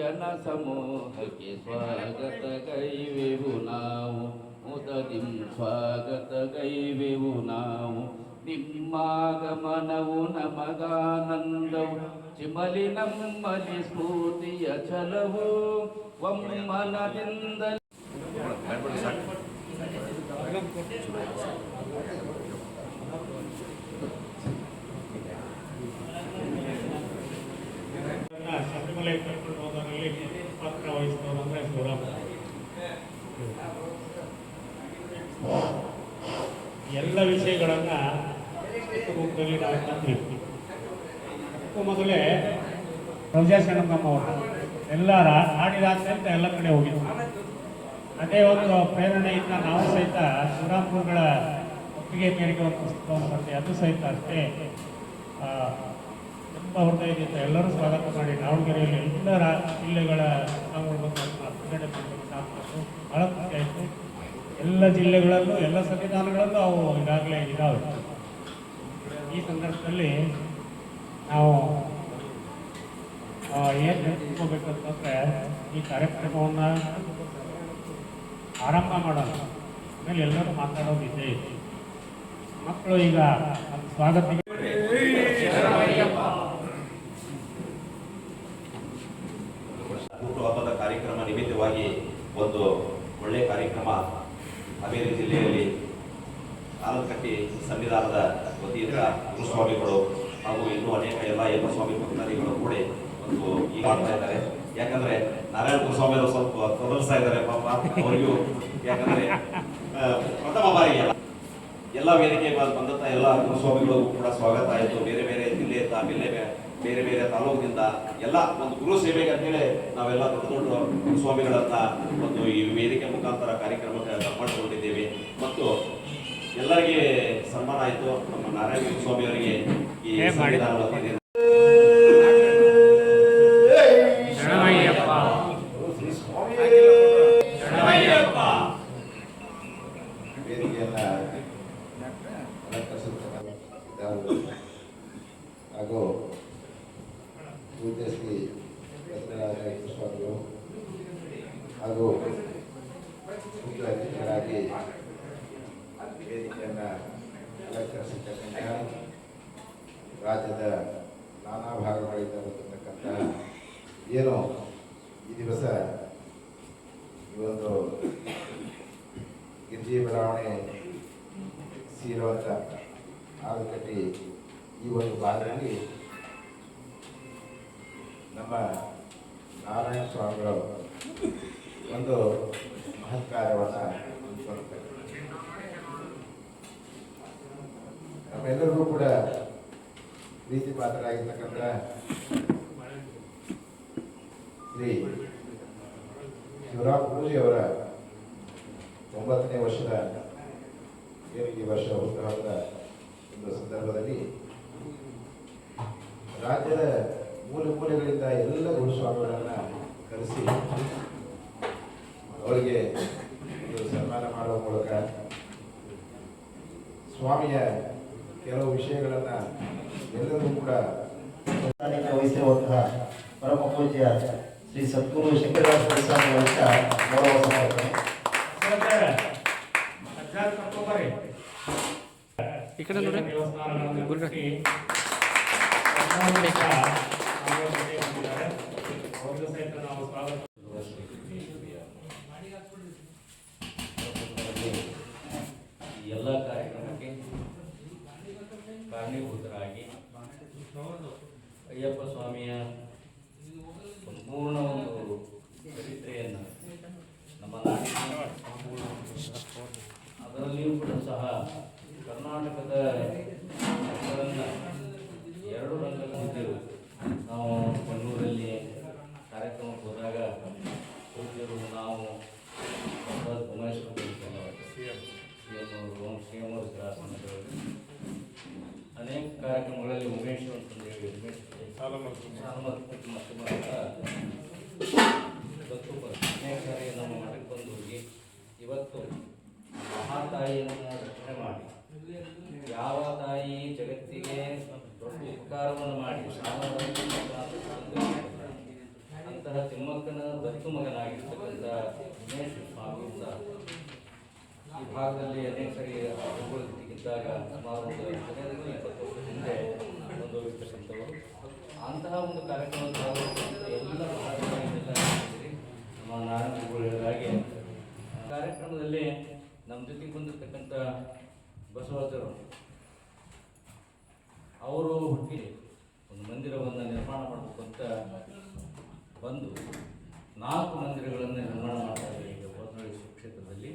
ಸುಜನ ಸಮೂಹಕ್ಕೆ ಸ್ವಾಗತ ಕೈವೆವು ನಾವು. ಮುದದಿಂ ಸ್ವಾಗತ ಕೈವೆವು ನಾವು. ನಿಮ್ಮಾಗಮನವು ನಮಗಾನಂದವು. ಚಿಮಲಿ ನಮ್ಮಲಿ ಸ್ಫೂರ್ತಿಯ ಛಲವು. ಒಮ್ಮನದಿಂದ ಶಬರಿಮಲೆ ಕರ್ಕೊಂಡು ಹೋದವರಲ್ಲಿ ಪಾತ್ರ ವಹಿಸಿದವರು ಅಂದರೆ ಶಿವರಾಮ ಎಲ್ಲ ವಿಷಯಗಳನ್ನು ರೂಪದಲ್ಲಿ ನಾವು ತಂದ್ವಿ ಅದಕ್ಕೂ ಮೊದಲೇ ಪ್ರಜಾಸನಮ್ಮ ಅವರು ಎಲ್ಲ ರಾ- ಅಂತ ಎಲ್ಲ ಕಡೆ ಹೋಗಿದ್ವಿ ಅದೇ ಒಂದು ಪ್ರೇರಣೆಯಿಂದ ನಾವು ಸಹಿತ ಶಿವರಾಂಪುರಗಳ ಒಪ್ಪಿಗೆ ಮೇರೆಗೆ ಒಂದು ಪುಸ್ತಕವನ್ನು ಬರ್ತೀವಿ. ಅದು ಸಹಿತ ಅಷ್ಟೇ. ತುಂಬ ಹೃದಯದಿಂದ ಎಲ್ಲರೂ ಸ್ವಾಗತ ಮಾಡಿ ದಾವಣಗೆರೆಯಲ್ಲಿ ಎಲ್ಲ ರಾ- ಜಿಲ್ಲೆಗಳ ನಾವು ಬಹಳ ಖುಷಿ ಆಯಿತು. ಎಲ್ಲ ಜಿಲ್ಲೆಗಳಲ್ಲೂ, ಎಲ್ಲ ಸಂವಿಧಾನಗಳಲ್ಲೂ ಅವು ಈಗಾಗಲೇ ಇದಾವೆ. ಈ ಸಂದರ್ಭದಲ್ಲಿ ನಾವು ಏನು ನೆನ್ಸ್ಕೋಬೇಕಂತಂದ್ರೆ ಈ ಕಾರ್ಯಕ್ರಮವನ್ನು ಆರಂಭ ಮಾಡೋಣ. ಆಮೇಲೆ ಎಲ್ಲರೂ ಮಾತಾಡೋದು ಇದ್ದೇ ಇದೆ. ಮಕ್ಕಳು ಈಗ ನಮ್ಮ ಸ್ವಾಗತಿಗೆ ಹುಟ್ಟುಹಬ್ಬದ ಕಾರ್ಯಕ್ರಮ ನಿಮಿತ್ತವಾಗಿ ಒಂದು ಒಳ್ಳೆಯ ಕಾರ್ಯಕ್ರಮ ಹಾವೇರಿ ಜಿಲ್ಲೆಯಲ್ಲಿ ಆಲಂಕಟ್ಟಿ ಸಂವಿಧಾನದ ವತಿಯಿಂದ ಗುರುಸ್ವಾಮಿಗಳು ಹಾಗೂ ಇನ್ನೂ ಅನೇಕ ಎಲ್ಲ ಎಲ್ಲ ಸ್ವಾಮಿ ಭಕ್ತಾದಿಗಳು ಕೂಡ ಒಂದು ಈಗ ಆಗ್ತಾ ಇದ್ದಾರೆ ಯಾಕಂದ್ರೆ ನಾರಾಯಣ ಗುರುಸ್ವಾಮಿ ಅವರು ಸ್ವಲ್ಪ ತೊದಲ್ಸ್ತಾ ಇದ್ದಾರೆ ಪಾಪ ಅವರಿಗೂ ಯಾಕಂದ್ರೆ ಆ, ಪ್ರಥಮ ಬಾರಿಗೆ ಎಲ್ಲ ವೇದಿಕೆ ಬಂದ- ಬಂದಂತ ಎಲ್ಲ ಗುರುಸ್ವಾಮಿಗಳಿಗೂ ಕೂಡ ಸ್ವಾಗತ ಆಯಿತು ಬೇರೆ ಬೇರೆ ಜಿಲ್ಲೆಯಿಂದ ಬೇರೆ ಬೇರೆ ಬೇರೆ ಬೇರೆ ತಾಲೂಕಿನಿಂದ ಎಲ್ಲ ಒಂದು ಗುರು ಸೇವೆಗೆ ಅಂತೇಳಿ ನಾವೆಲ್ಲ ದೊಡ್ಡ ದೊಡ್ಡ ಸ್ವಾಮಿಗಳನ್ನ ಒಂದು ಈ ವೇದಿಕೆ ಮುಖಾಂತರ ಕಾರ್ಯಕ್ರಮಕ್ಕೆ ಮಾಡಿಕೊಂಡಿದ್ದೇವೆ. ಮತ್ತು ಎಲ್ಲರಿಗೆ ಸನ್ಮಾನ ಆಯಿತು. ನಮ್ಮ ನಾರಾಯಣ ಸ್ವಾಮಿ ಅವರಿಗೆ ಈ ಏ ಮಾಡಿ. ಸಂವಿಧಾನ ವತಿಯಿಂದ ಶರಣಮಯ್ಯಪ್ಪ ವೇದಿಕೆಯನ್ನ ಅಲಂಕರಿಸಿರ್ತಕ್ಕಂಥವರು ಹಾಗೂ ಪೂಜ್ಯ ಶ್ರೀ ಬಸವರಾಜ ಸ್ವಾಮಿಗಳು ಹಾಗೂ ಮುಖ್ಯ ಅತಿಥಿಗಳಾಗಿ ವೇದಿಕೆಯನ್ನ ಅಲಂಕರಿಸಿರ್ತಕ್ಕಂಥ ರಾಜ್ಯದ ನಾನಾ ಭಾಗಗಳಿಂದ ಬಂದಿರತಕ್ಕಂಥ ಏನು ಈ ದಿವಸ ಈ ಒಂದು ಗಿರಿಜಿ ಬಡಾವಣೆ ಸೇರುವಂಥ ಆಲೂಕಟ್ಟಿ ಈ ಒಂದು ಭಾಗದಲ್ಲಿ ನಮ್ಮ ನಾರಾಯಣ ಸ್ವಾಮಿಗಳು ಒಂದು ಕಾರ್ಯವನ್ನು ಹಮ್ಮಿಕೊಂಡಿದ್ದಾರೆ ನಮ್ಮೆಲ್ಲರಿಗೂ ಕೂಡ ಪ್ರೀತಿ ಪಾತ್ರರಾಗಿರ್ತಕ್ಕಂಥ ಶ್ರೀ ಶಿವರಾಮ್ ಪೂಜೆ ಅವರ ಒಂಬತ್ತನೇ ವರ್ಷದ ಏನು ಈ ವರ್ಷ ಹುಟ್ಟುಹಬ್ಬದ ಒಂದು ಸಂದರ್ಭದಲ್ಲಿ ರಾಜ್ಯದ ಮೂಲೆ ಮೂಲೆಗಳಿಂದ ಎಲ್ಲ ಗುರುಸ್ವಾಮಿಗಳನ್ನ ಕರೆಸಿ ಅವರಿಗೆ ಒಂದು ಸನ್ಮಾನ ಮಾಡುವ ಮೂಲಕ ಸ್ವಾಮಿಯ ಕೆಲವು ವಿಷಯಗಳನ್ನ ಎಲ್ಲರಿಗೂ ಕೂಡ ಸಾನ್ನಿಧ್ಯ ವಹಿಸಿರುವಂತಹ ಪರಮ ಪೂಜ್ಯ ಶ್ರೀ ಸದ್ಗುರು ಶಂಕರದಾಸ ಸ್ವಾಮಿ ಅವರ ಗೌರವ ಸಮರ್ಪಣೆ ಅಜ್ಜಾರ್ ಕರ್ಕೊಂಬರ್ರಿ. ಈ ಕಡೆ ನೋಡಿ. ದೇವಸ್ಥಾನಗಳನ್ನು ಗುರುಗಳ. ಕಟ್ಟಿ ಎಲ್ಲರೂ ಸಹ ನಮ್ಮ ಜೊತೆ ಬಂದಿದ್ದಾರೆ. ಅವ್ರಿಗೂ ಸಹಿತ ನಾವು ಸ್ವಾಗತ ಈ ಎಲ್ಲ ಕಾರ್ಯಕ್ರಮಕ್ಕೆ ಕಾರಣೀಭೂತರಾಗಿ ಅಯ್ಯಪ್ಪ ಸ್ವಾಮಿಯ ಸಂಪೂರ್ಣ ಒಂದು ಚರಿತ್ರೆಯನ್ನು ನಮ್ಮ ನಾಡಿನ ಅದರಲ್ಲಿಯೂ ಕೂಡ ಸಹ ಕರ್ನಾಟಕದ ಹೆಸರನ್ನ ಎರಡು ರಂಗಗಳಲ್ಲಿ ನಾವು ಬೆಂಗಳೂರಲ್ಲಿ ಕಾರ್ಯಕ್ರಮಕ್ಕೆ ಹೋದಾಗ ಪೂಜ್ಯರು ನಾವು ಡಾಕ್ಟರ್ ಉಮೇಶ್ ಕುಮಾರ್ ಇವತ್ತು ಮಹಾತಾಯಿಯನ್ನು ರಕ್ಷಣೆ ಮಾಡಿ ಯಾವ ತಾಯಿ ಜಗತ್ತಿಗೆ ದೊಡ್ಡ ಉಪಕಾರವನ್ನು ಮಾಡಿ ಅಂತಹ ತಿಮ್ಮಕ್ಕನ ದತ್ತು ಮಗನಾಗಿರ್ತಕ್ಕಂಥ ದಿನೇಶ್ ಸ್ವಾಮಿಯಿಂದ ಈ ಭಾಗದಲ್ಲಿ ಅನೇಕ ಸರಿ ಅನುಕೂಲತೆಗಿದ್ದಾಗ ಸುಮಾರು ಒಂದು ಹದಿನೈದರಿಂದ ಒಂದು ಅಂತಹ ಒಂದು ಕಾರ್ಯಕ್ರಮದ ಭಾಗವಹಿಸಿದ ಎಲ್ಲ ಸೇರಿ ನಮ್ಮ ನಾರಾಯಣಗಳು ಕಾರ್ಯಕ್ರಮದಲ್ಲಿ ನಮ್ಮ ಜೊತೆಗೆ ಬಂದಿರತಕ್ಕಂಥ ಬಸವರಾಜರು ಅವರು ಹುಟ್ಟಿ ಒಂದು ಮಂದಿರವನ್ನು ನಿರ್ಮಾಣ ಮಾಡಬೇಕು ಅಂತ ಬಂದು ನಾಲ್ಕು ಮಂದಿರಗಳನ್ನು ನಿರ್ಮಾಣ ಮಾಡ್ತಾ ಈಗ ಹೊರನಳ್ಳಿ ಕ್ಷೇತ್ರದಲ್ಲಿ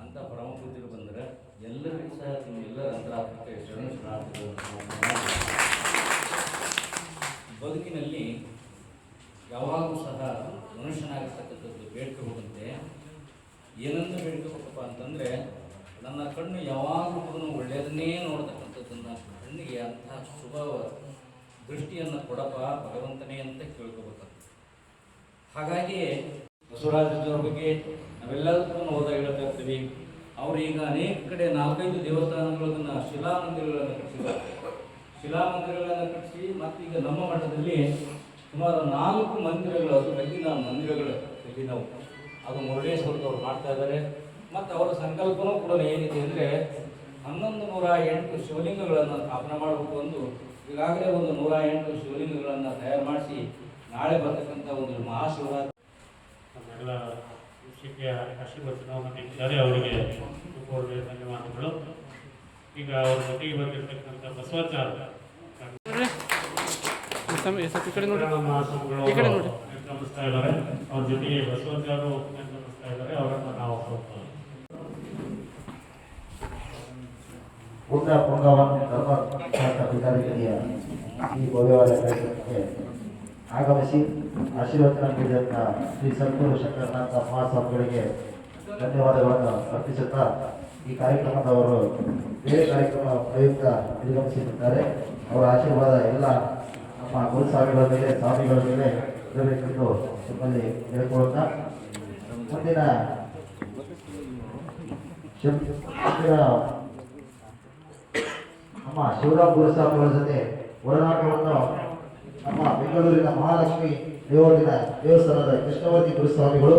ಅಂತ ಪರಮಪೂಜರು ಬಂದರೆ ಎಲ್ಲರಿಗೂ ಸಹ ನಿಮ್ಮೆಲ್ಲರ ಅಂತರಾತ್ಮಕ ಶರಣ ಬದುಕಿನಲ್ಲಿ ಯಾವಾಗಲೂ ಸಹ ಮನುಷ್ಯನಾಗಿರ್ತಕ್ಕಂಥದ್ದು ಬೇಡ್ಕೋಬೇಕಂತೆ ಏನಂತ ಬೇಡ್ಕೋಬೇಕಪ್ಪ ಅಂತಂದರೆ ನನ್ನ ಕಣ್ಣು ಯಾವಾಗಲೂ ಒಳ್ಳೆಯದನ್ನೇ ನೋಡ್ತಕ್ಕಂಥದ್ದನ್ನು ಕಣ್ಣಿಗೆ ಅಂತಹ ಶುಭ ದೃಷ್ಟಿಯನ್ನು ಕೊಡಪ್ಪ ಭಗವಂತನೇ ಅಂತ ಕೇಳ್ಕೋಬೇಕಂತ. ಹಾಗಾಗಿ ಬಸವರಾಜರ ಬಗ್ಗೆ ನಾವೆಲ್ಲದಕ್ಕೂ ಹೋದ ಹೇಳ್ತಾ ಇರ್ತೀವಿ ಅವರು ಈಗ ಅನೇಕ ಕಡೆ ನಾಲ್ಕೈದು ದೇವಸ್ಥಾನಗಳನ್ನು ಶಿಲಾ ಮಂದಿರಗಳನ್ನು ಕಟ್ಟಿಸಿದ್ದಾರೆ. ಶಿಲಾ ಮಂದಿರಗಳನ್ನು ಕಟ್ಟಿಸಿ ಮತ್ತು ಈಗ ನಮ್ಮ ಮಠದಲ್ಲಿ ಸುಮಾರು ನಾಲ್ಕು ಮಂದಿರಗಳು ಅದು ನಾವು ಮಂದಿರಗಳು ನಾವು. ಅದು ಮುರುಡೇಶ್ವರದವ್ರು ಮಾಡ್ತಾ ಇದ್ದಾರೆ. ಮತ್ತು ಅವರ ಸಂಕಲ್ಪನೂ ಕೂಡ ಏನಿದೆ ಅಂದರೆ ಹನ್ನೊಂದು ನೂರ ಎಂಟು ಶಿವಲಿಂಗಗಳನ್ನು ಸ್ಥಾಪನೆ ಮಾಡಬೇಕು ಒಂದು ಈಗಾಗಲೇ ಒಂದು ನೂರ ಎಂಟು ಶಿವಲಿಂಗಗಳನ್ನು ತಯಾರು ಮಾಡಿಸಿ ನಾಳೆ ಬರ್ತಕ್ಕಂಥ ಒಂದು ಮಹಾಶಿವರಾತ್ರಿ. ನಮ್ಮೆಲ್ಲ ಶಿಕ್ಷಕಿಯ ಆಶೀರ್ವಚನವನ್ನು ಚುನಾವಣೆ ಅವರಿಗೆ ಧನ್ಯವಾದಗಳು. ಈಗ ಅವ್ರ ಜೊತೆಗೆ ಬಂದಿರತಕ್ಕಂಥ ಬಸವಾಚಾರ ಇದ್ದಾರೆ. ಅವ್ರ ಜೊತೆಗೆ ಬಸವಾಚಾರ ನಿರ್ಗಮಿಸ್ತಾ ಇದ್ದಾರೆ ಅವರನ್ನು ನಾವು ಸ್ವಲ್ಪ ಪುಣ್ಯ ಪುಂಗವನ್ನು ಧರ್ಮ ವಿಚಾರಿಕೆಯ ಈ ಭವ್ಯವಾದ ಕಾರ್ಯಕ್ರಮಕ್ಕೆ ಆಗಮಿಸಿ ಆಶೀರ್ವಚನ ನೀಡಿದಂಥ ಶ್ರೀ ಸದ್ಗುರು ಶಂಕರನಾಥ ಮಹಾಸ್ವಾಮಿಗಳಿಗೆ ಧನ್ಯವಾದಗಳನ್ನು ಅರ್ಪಿಸುತ್ತಾ ಈ ಕಾರ್ಯಕ್ರಮದವರು ಬೇರೆ ಕಾರ್ಯಕ್ರಮ ಪ್ರಯುಕ್ತ ನಿರ್ಗಮಿಸಿದ್ದಾರೆ ಅವರ ಆಶೀರ್ವಾದ ಎಲ್ಲ ನಮ್ಮ ಗುರುಸ್ವಾಮಿಗಳ ಮೇಲೆ, ಸ್ವಾಮಿಗಳ ಮೇಲೆ ಇರಬೇಕೆಂದು ನಿಮ್ಮಲ್ಲಿ ಹೇಳಿಕೊಳ್ಳುತ್ತಾ ಮುಂದಿನ ಮುಂದಿನ ನಮ್ಮ ಶಿವರಾಮ್ ಗುರುಸ್ವಾಮಿಗಳ ಜೊತೆ ಒಡನಾಟವನ್ನು ನಮ್ಮ ಬೆಂಗಳೂರಿನ ಮಹಾಲಕ್ಷ್ಮಿ ದೇವರಿನ ದೇವಸ್ಥಾನದ ಕೃಷ್ಣವರ್ತಿ ಗುರುಸ್ವಾಮಿಗಳು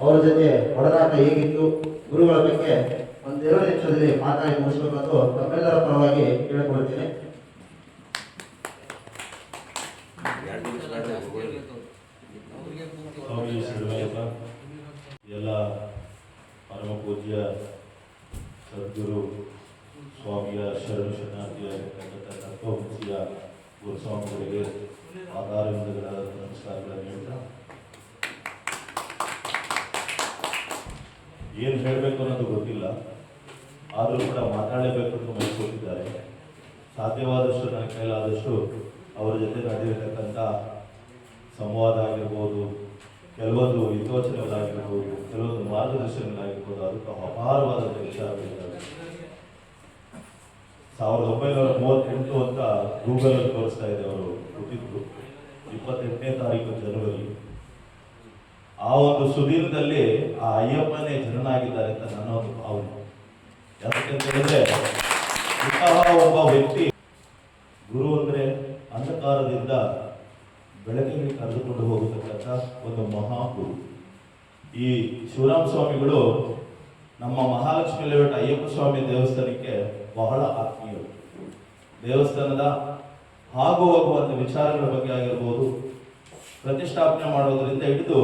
ಅವರ ಜೊತೆ ಒಡನಾಟ ಹೇಗಿತ್ತು ಗುರುಗಳ ಬಗ್ಗೆ ಒಂದೆರಡು ನಿಮಿಷದಲ್ಲಿ ಮಾತಾಡಿ ಮುಗಿಸ್ಬೇಕಂತೂ ತಮ್ಮೆಲ್ಲರ ಪರವಾಗಿ ಕೇಳಿಕೊಳ್ಳುತ್ತೇನೆ. ಎಲ್ಲ ಪರಮ ಪೂಜ್ಯ ಸದ್ಗುರು ಸ್ವಾಮಿಯ ಶರಣ ಶರಣಾರ್ಥಿಯಾಗಿರ್ತಕ್ಕಂಥ ತತ್ವಮಸಿಯ ಗುರುಸ್ವಾಮಿಗಳಿಗೆ ಆಧಾರವಿಂದಗಳ ನಮಸ್ಕಾರಗಳನ್ನು ಹೇಳ್ತಾ, ಏನು ಹೇಳಬೇಕು ಅನ್ನೋದು ಗೊತ್ತಿಲ್ಲ. ಆದರೂ ಕೂಡ ಮಾತಾಡಲೇಬೇಕು ಅಂತ ಮೈಕೊಟ್ಟಿದ್ದಾರೆ ಸಾಧ್ಯವಾದಷ್ಟು ನನ್ನ ಕೈಲಾದಷ್ಟು ಅವರ ಜೊತೆ ನಡೆದಿರತಕ್ಕಂಥ ಸಂವಾದ ಆಗಿರ್ಬೋದು, ಕೆಲವೊಂದು ಹಿತವಚನಗಳಾಗಿರ್ಬೋದು ಕೆಲವೊಂದು ಮಾರ್ಗದರ್ಶನಗಳಾಗಿರ್ಬೋದು, ಅದಕ್ಕೆ ಅಪಾರವಾದಂಥ ವಿಚಾರಗಳಿದ್ದಾವೆ. ಸಾವಿರದ ಒಂಬೈನೂರ ಮೂವತ್ತೆಂಟು ಅಂತ ಗೂಗಲ್ ಅಲ್ಲಿ ತೋರಿಸ್ತಾ ಇದೆ ಅವರು ಹುಟ್ಟಿದ್ರು ಇಪ್ಪತ್ತೆಂಟನೇ ತಾರೀಕು ಜನವರಿ. ಆ ಒಂದು ಸುದೀರ್ಘದಲ್ಲಿ ಆ ಅಯ್ಯಪ್ಪನೇ ಜನನಾಗಿದ್ದಾರೆ ಅಂತ ನನ್ನ ಒಂದು ಭಾವನೆ. ಯಾಕಂತ ಹೇಳಿದ್ರೆ, ಇಂತಹ ಒಬ್ಬ ವ್ಯಕ್ತಿ ಗುರು ಅಂದ್ರೆ ಅಂಧಕಾರದಿಂದ ಬೆಳಕಿಗೆ ಕರೆದುಕೊಂಡು ಹೋಗತಕ್ಕಂಥ ಒಂದು ಮಹಾಗುರು. ಈ ಶಿವರಾಮ ಸ್ವಾಮಿಗಳು ನಮ್ಮ ಮಹಾಲಕ್ಷ್ಮಿ ಲೇಔಟ್ ಅಯ್ಯಪ್ಪ ಸ್ವಾಮಿ ದೇವಸ್ಥಾನಕ್ಕೆ ಬಹಳ ಆತ್ಮೀಯರು. ದೇವಸ್ಥಾನದ ಹಾಗೂ ಹೋಗುವಂಥ ವಿಚಾರಗಳ ಬಗ್ಗೆ ಆಗಿರ್ಬೋದು, ಪ್ರತಿಷ್ಠಾಪನೆ ಮಾಡೋದರಿಂದ ಹಿಡಿದು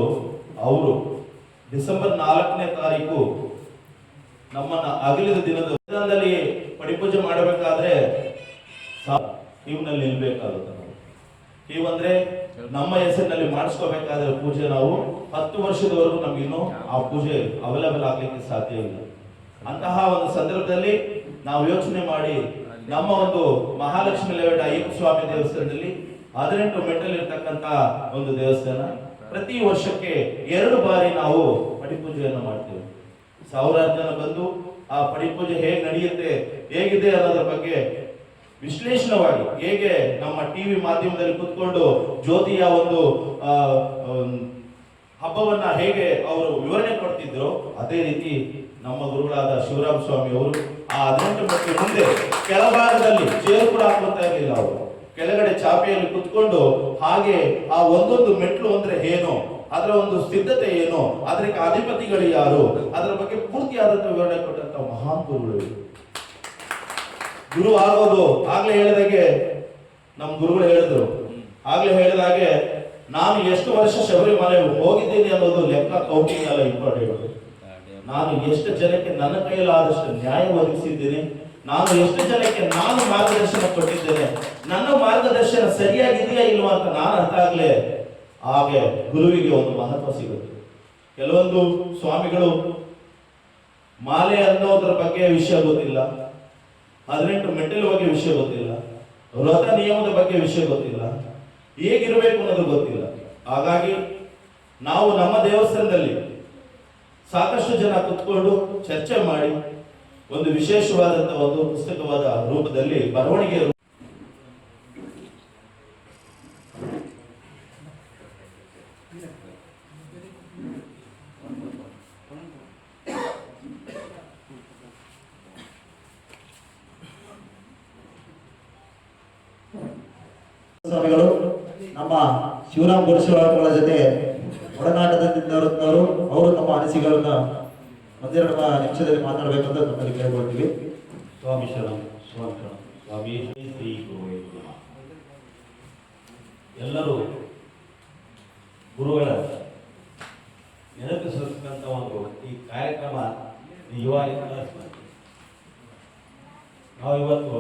ಅವರು ಡಿಸೆಂಬರ್ ನಾಲ್ಕನೇ ತಾರೀಕು ನಮ್ಮನ್ನ ಅಗಲಿದ ದಿನದ ದಿನದಲ್ಲಿ ಪಡಿಪೂಜೆ ಮಾಡಬೇಕಾದ್ರೆ ಕ್ಯೂನಲ್ಲಿ ನಿಲ್ಬೇಕಾಗುತ್ತೆ ನಾವು. ಕ್ಯೂ ಅಂದ್ರೆ ನಮ್ಮ ಹೆಸರಿನಲ್ಲಿ ಮಾಡಿಸ್ಕೋಬೇಕಾದ್ರೆ ಪೂಜೆ ನಾವು ಹತ್ತು ವರ್ಷದವರೆಗೂ ನಮಗಿನ್ನು ಆ ಪೂಜೆ ಅವೈಲೇಬಲ್ ಆಗ್ಲಿಕ್ಕೆ ಸಾಧ್ಯ ಇಲ್ಲ. ಅಂತಹ ಒಂದು ಸಂದರ್ಭದಲ್ಲಿ ನಾವು ಯೋಚನೆ ಮಾಡಿ ನಮ್ಮ ಒಂದು ಮಹಾಲಕ್ಷ್ಮಿ ಲೇಔಟ್ ಅಯ್ಯಪ್ಪ ಸ್ವಾಮಿ ದೇವಸ್ಥಾನದಲ್ಲಿ ಹದಿನೆಂಟು ಮೆಟ್ಟಲ್ ಇರ್ತಕ್ಕಂತ ಒಂದು ದೇವಸ್ಥಾನ. ಪ್ರತಿ ವರ್ಷಕ್ಕೆ ಎರಡು ಬಾರಿ ನಾವು ಪಡಿಪೂಜೆಯನ್ನು ಮಾಡ್ತೇವೆ. ಸಾವಿರಾರು ಜನ ಬಂದು ಆ ಪಡಿಪೂಜೆ ಹೇಗೆ ನಡೆಯುತ್ತೆ, ಹೇಗಿದೆ ಅನ್ನೋದ್ರ ಬಗ್ಗೆ ವಿಶ್ಲೇಷಣವಾಗಿ ಹೇಗೆ ನಮ್ಮ ಟಿವಿ ಮಾಧ್ಯಮದಲ್ಲಿ ಕುತ್ಕೊಂಡು ಜ್ಯೋತಿಯ ಒಂದು ಹಬ್ಬವನ್ನ ಹೇಗೆ ಅವರು ವಿವರಣೆ ಕೊಡ್ತಿದ್ರು, ಅದೇ ರೀತಿ ನಮ್ಮ ಗುರುಗಳಾದ ಶಿವರಾಮ ಸ್ವಾಮಿ ಅವರು ಆ ಹದಿನೆಂಟು ಮಕ್ಕಳು ಮುಂದೆ ಕೆಳಭಾಗದಲ್ಲಿ ಚೇರು ಕೂಡ ಹಾಕುವಂತ ಇರಲಿಲ್ಲ ಅವರು. ಕೆಳಗಡೆ ಚಾಪೆಯಲ್ಲಿ ಕುತ್ಕೊಂಡು ಹಾಗೆ ಆ ಒಂದೊಂದು ಮೆಟ್ಲು ಅಂದ್ರೆ ಏನು, ಅದರ ಒಂದು ಸಿದ್ಧತೆ ಏನು ಅದಕ್ಕೆ ಅಧಿಪತಿಗಳು ಯಾರು, ಅದರ ಬಗ್ಗೆ ಪೂರ್ತಿಯಾದಂತ ವಿವರಣೆ ಕೊಟ್ಟಂತ ಮಹಾನ್ ಗುರುಗಳು ಗುರು ಆಗೋದು ಆಗ್ಲೇ ಹೇಳಿದಾಗೆ ನಮ್ಮ ಗುರುಗಳು ಹೇಳಿದ್ರು. ಆಗ್ಲೇ ಹೇಳಿದಾಗೆ ನಾನು ಎಷ್ಟು ವರ್ಷ ಶಬರಿಮಲೆ ಹೋಗಿದ್ದೀನಿ ಅನ್ನೋದು ಲೆಕ್ಕ ಕೌಂಟಿಂಗ್ ಎಲ್ಲ ಇಂಪಾರ್ಟೆಂಟ್ ನಾನು ಎಷ್ಟು ಜನಕ್ಕೆ ನನ್ನ ಕೈಲಾದಷ್ಟು ನ್ಯಾಯ ಒದಗಿಸಿದ್ದೇನೆ? ನಾನು ಎಷ್ಟು ಜನಕ್ಕೆ ನಾನು ಮಾರ್ಗದರ್ಶನ ಕೊಟ್ಟಿದ್ದೇನೆ? ನನ್ನ ಮಾರ್ಗದರ್ಶನ ಸರಿಯಾಗಿದೆಯಾ ಇಲ್ವಾ ಅಂತ ನಾನು ಅರ್ಥ ಆಗ್ಲೇ ಹಾಗೆ ಗುರುವಿಗೆ ಒಂದು ಮಹತ್ವ ಸಿಗುತ್ತೆ. ಕೆಲವೊಂದು ಸ್ವಾಮಿಗಳು ಮಾಲೆ ಅನ್ನೋದ್ರ ಬಗ್ಗೆ ವಿಷಯ ಗೊತ್ತಿಲ್ಲ. ಹದಿನೆಂಟು ಮೆಟ್ಟಿಲ ಬಗ್ಗೆ ವಿಷಯ ಗೊತ್ತಿಲ್ಲ. ವ್ರತ ನಿಯಮದ ಬಗ್ಗೆ ವಿಷಯ ಗೊತ್ತಿಲ್ಲ. ಹೇಗಿರಬೇಕು ಅನ್ನೋದು ಗೊತ್ತಿಲ್ಲ. ಹಾಗಾಗಿ ನಾವು ನಮ್ಮ ದೇವಸ್ಥಾನದಲ್ಲಿ ಸಾಕಷ್ಟು ಜನ ಕುತ್ಕೊಂಡು ಚರ್ಚೆ ಮಾಡಿ ಒಂದು ವಿಶೇಷವಾದಂತಹ ಒಂದು ಪುಸ್ತಕವಾದ ರೂಪದಲ್ಲಿ ಬರವಣಿಗೆ ನಮ್ಮ ಶಿವರಾಮ್ ಗುರುಶಿವಗಳ ಜೊತೆ ಒಡನಾಟದಿಂದವರು ಅನಿಸಿಕೆಗಳನ್ನ ಒಂದೆರಡು ನಿಮಿಷದಲ್ಲಿ ಮಾತಾಡಬೇಕಂತ ನಮ್ಮಲ್ಲಿ ಕೇಳ್ಕೊಳ್ತೀವಿ. ಸ್ವಾಮಿ ಶರಣ ಸ್ವಾಮಿ ಶರಣ. ಸ್ವಾಮಿ ಶ್ರೀ ಗೋವಿಂದ ಎಲ್ಲರೂ ಗುರುಗಳ ನೆನಪಿಸತಕ್ಕಂಥ ಒಂದು ಈ ಕಾರ್ಯಕ್ರಮ ನಿಜವಾಗಿ. ನಾವು ಇವತ್ತು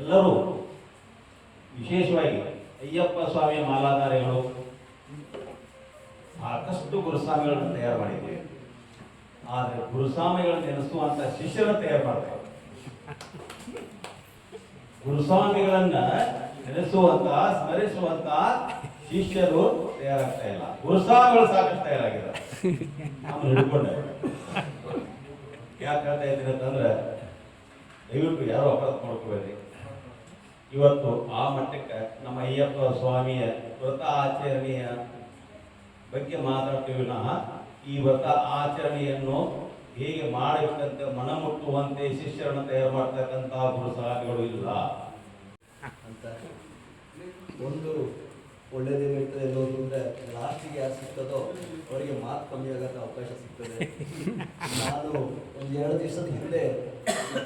ಎಲ್ಲರೂ ವಿಶೇಷವಾಗಿ ಅಯ್ಯಪ್ಪ ಸ್ವಾಮಿ ಮಾಲಾಧಾರಿಗಳು ಸಾಕಷ್ಟು ಗುರುಸ್ವಾಮಿಗಳನ್ನು ತಯಾರು ಮಾಡಿದ್ದೇವೆ ಆದರೆ ಗುರುಸ್ವಾಮಿಗಳನ್ನು ನೆನೆಸುವಂತ ಶಿಷ್ಯರನ್ನು ತಯಾರು ಮಾಡ್ತೇವೆ ಗುರುಸ್ವಾಮಿಗಳನ್ನ ನೆನೆಸುವಂತ, ಸ್ಮರಿಸುವಂತ ಶಿಷ್ಯರು ತಯಾರಾಗ್ತಾ ಇಲ್ಲ. ಗುರುಸ್ವಾಮಿಗಳು ಸಾಕಷ್ಟು ತಯಾರಾಗಿದ್ದಾರೆ. ಹಿಡ್ಕೊಂಡೆ ಯಾಕೆ ಹೇಳ್ತಾ ಇದ್ದೀನಿ ಅಂತಂದ್ರೆ, ದಯವಿಟ್ಟು ಯಾರು ಅಪರಾಧ ಮಾಡ್ಕೋಬೇಡಿ. ಇವತ್ತು ಆ ಮಟ್ಟಕ್ಕೆ ನಮ್ಮ ಅಯ್ಯಪ್ಪ ಸ್ವಾಮಿಯ ವ್ರತ ಆಚರಣೆಯ ಬಗ್ಗೆ ಮಾತಾಡ್ತೇವೆ ವಿನಃ ಈ ವ್ರತ ಆಚರಣೆಯನ್ನು ಹೇಗೆ ಮಾಡಬೇಕಂತ ಮನಮುಟ್ಟುವಂತೆ ಶಿಷ್ಯರನ್ನು ತಯಾರು ಮಾಡ್ತಕ್ಕಂತಹ ಗುರು ಇಲ್ಲ. ಅಂತ. ಒಂದು ಒಳ್ಳೆಯದೇ ಅನ್ನೋದು ಅಂದರೆ ಲಾಸ್ಟಿಗೆ ಯಾರು ಸಿಗ್ತದೋ ಅವರಿಗೆ ಮಾತು ಕಮ್ಮಿ ಆಗೋಕ್ಕೆ ಅವಕಾಶ ಸಿಗ್ತದೆ. ನಾನು ಒಂದು ಎರಡು ದಿವಸದ ಹಿಂದೆ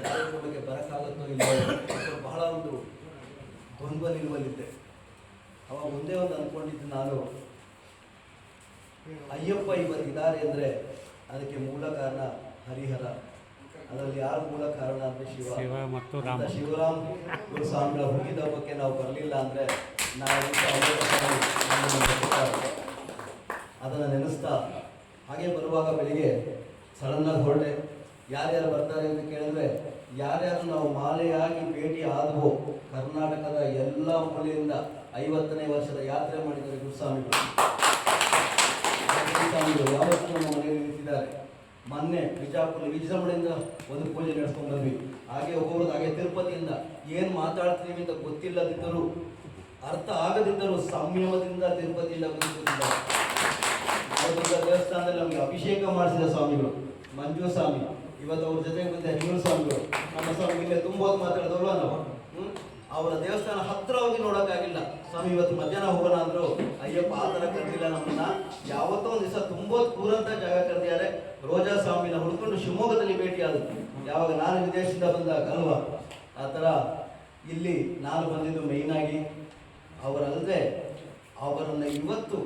ಕಾರ್ಯಕ್ರಮಕ್ಕೆ ಬರೋಕ್ಕಾಗುತ್ತೋ ಇಲ್ಲ ಬಹಳ ಒಂದು ಗೊಂದಲ ನಿಲುವಲ್ಲಿದ್ದೆ. ಅವಾಗ ಮುಂದೆ ಒಂದು ಅಂದ್ಕೊಂಡಿದ್ದು ನಾನು ಅಯ್ಯಪ್ಪ ಇವತ್ತು ಇದ್ದಾರೆ ಅಂದರೆ ಅದಕ್ಕೆ ಮೂಲ ಕಾರಣ ಹರಿಹರ. ಅದರಲ್ಲಿ ಯಾರು ಮೂಲ ಕಾರಣ ಅಂದರೆ ಶಿವ. ಮತ್ತು ಶಿವರಾಮ್ ಗುರುಸ್ವಾಮಿಗಳ ಹುಟ್ಟಿದ ಹಬ್ಬಕ್ಕೆ ನಾವು ಬರಲಿಲ್ಲ ಅಂದರೆ ನಾವು. ಅದನ್ನು ನೆನೆಸ್ತಾ ಹಾಗೆ ಬರುವಾಗ ಬೆಳಿಗ್ಗೆ ಸಡನ್ನಾಗಿ ಹೊರಟೆ. ಯಾರ್ಯಾರು ಬರ್ತಾರೆ ಅಂತ ಕೇಳಿದ್ರೆ ಯಾರ್ಯಾರು ನಾವು ಮಾಲೆಯಾಗಿ ಭೇಟಿ ಆದವು ಕರ್ನಾಟಕದ ಎಲ್ಲ ಮೂಲೆಯಿಂದ ಐವತ್ತನೇ ವರ್ಷದ ಯಾತ್ರೆ ಮಾಡಿದ್ದಾರೆ ಗುರುಸ್ವಾಮಿಗಳು. ಗುರುಸ್ವಾಮಿಗಳು ಯಾವತ್ತೂ ನಮ್ಮ ಮನೆಯಲ್ಲಿ ನಿಂತಿದ್ದಾರೆ. ಮೊನ್ನೆ ಬಿಜಾಪುರ ವಿಜೃಂಭಣೆಯಿಂದ ಒಂದು ಪೂಜೆ ನಡೆಸ್ಕೊಂಡು ಬಂದ್ವಿ. ಹಾಗೆ ಹೋಗೋದು, ಹಾಗೆ ತಿರುಪತಿಯಿಂದ ಏನು ಮಾತಾಡ್ತೀವಿ ಅಂತ ಗೊತ್ತಿಲ್ಲದಿದ್ದರೂ, ಅರ್ಥ ಆಗದಿದ್ದರೂ ಸಂಯಮದಿಂದ ತಿರುಪತಿಯಿಂದ ದೇವಸ್ಥಾನದಲ್ಲಿ ನಮಗೆ ಅಭಿಷೇಕ ಮಾಡಿಸಿದ ಸ್ವಾಮಿಗಳು, ಮಂಜು ಸ್ವಾಮಿ. ಇವತ್ತು ಅವ್ರ ಜೊತೆಗೆ ಬಂದ ಹೆಂಗೂರು ಸ್ವಾಮಿಗಳು. ನಮ್ಮ ಸ್ವಾಮಿ ತುಂಬ ನಾವು? ಹ್ಮ್? ಅವರ ದೇವಸ್ಥಾನ ಹತ್ರ ಹೋಗಿ ನೋಡೋಕ್ಕಾಗಿಲ್ಲ. ಸ್ವಾಮಿ, ಇವತ್ತು ಮಧ್ಯಾಹ್ನ ಹೋಗೋಣ ಅಂದ್ರು, ಅಯ್ಯಪ್ಪ, ಆ ಥರ ಕರೆದಿಲ್ಲ ನಮ್ಮನ್ನ. ಯಾವತ್ತೋ ಒಂದು ದಿವಸ ತುಂಬೋದು ಕೂರಂತ ಜಾಗ ಕರೆದಿದ್ದಾರೆ. ರೋಜಾ ಸ್ವಾಮಿನ ಹುಡ್ಕೊಂಡು ಶಿವಮೊಗ್ಗದಲ್ಲಿ ಭೇಟಿಯಾದ ಯಾವಾಗ ನಾನು ವಿದೇಶದಿಂದ ಬಂದಾಗ ಅಲ್ವಾ ಆ ಥರ ಇಲ್ಲಿ ನಾನು ಬಂದಿದ್ದು ಮೇಯ್ನಾಗಿ ಅವರಲ್ಲದೆ ಅವರನ್ನು ಇವತ್ತು